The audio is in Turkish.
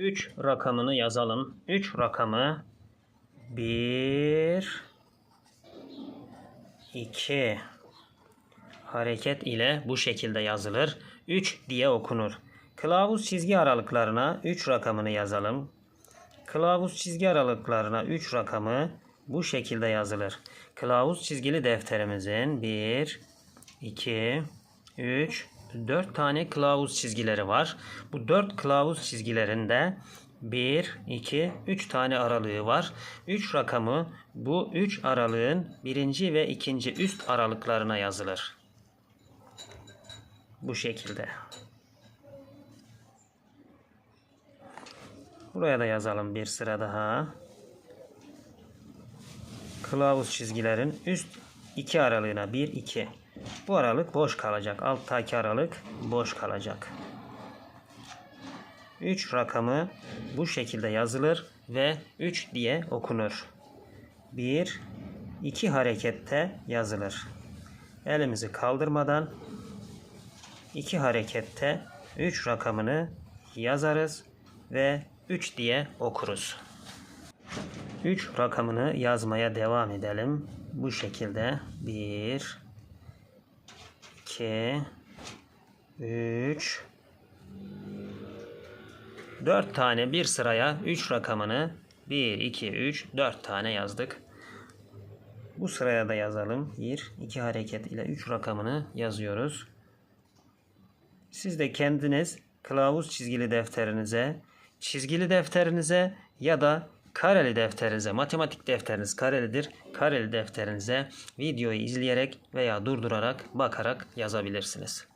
3 rakamını yazalım. 3 rakamı 1 2 hareket ile bu şekilde yazılır. 3 diye okunur. Kılavuz çizgi aralıklarına 3 rakamını yazalım. Kılavuz çizgi aralıklarına 3 rakamı bu şekilde yazılır. Kılavuz çizgili defterimizin 1, 2, 3, 4 tane kılavuz çizgileri var. Bu 4 kılavuz çizgilerinde 1, 2, 3 tane aralığı var. 3 rakamı bu 3 aralığın birinci ve ikinci üst aralıklarına yazılır. Bu şekilde. Buraya da yazalım bir sıra daha. Kılavuz çizgilerin üst iki aralığına 1 2. Bu aralık boş kalacak. Alttaki aralık boş kalacak. 3 rakamı bu şekilde yazılır ve 3 diye okunur. 1 2 harekette yazılır. Elimizi kaldırmadan 2 harekette 3 rakamını yazarız ve 3 diye okuruz. 3 rakamını yazmaya devam edelim. Bu şekilde 1 2 3 4 tane bir sıraya 3 rakamını 1 2 3 4 tane yazdık. Bu sıraya da yazalım. 1 2 hareket ile 3 rakamını yazıyoruz. Siz de kendiniz kılavuz çizgili defterinize, çizgili defterinize ya da kareli defterinize, matematik defteriniz karelidir. Kareli defterinize videoyu izleyerek veya durdurarak bakarak yazabilirsiniz.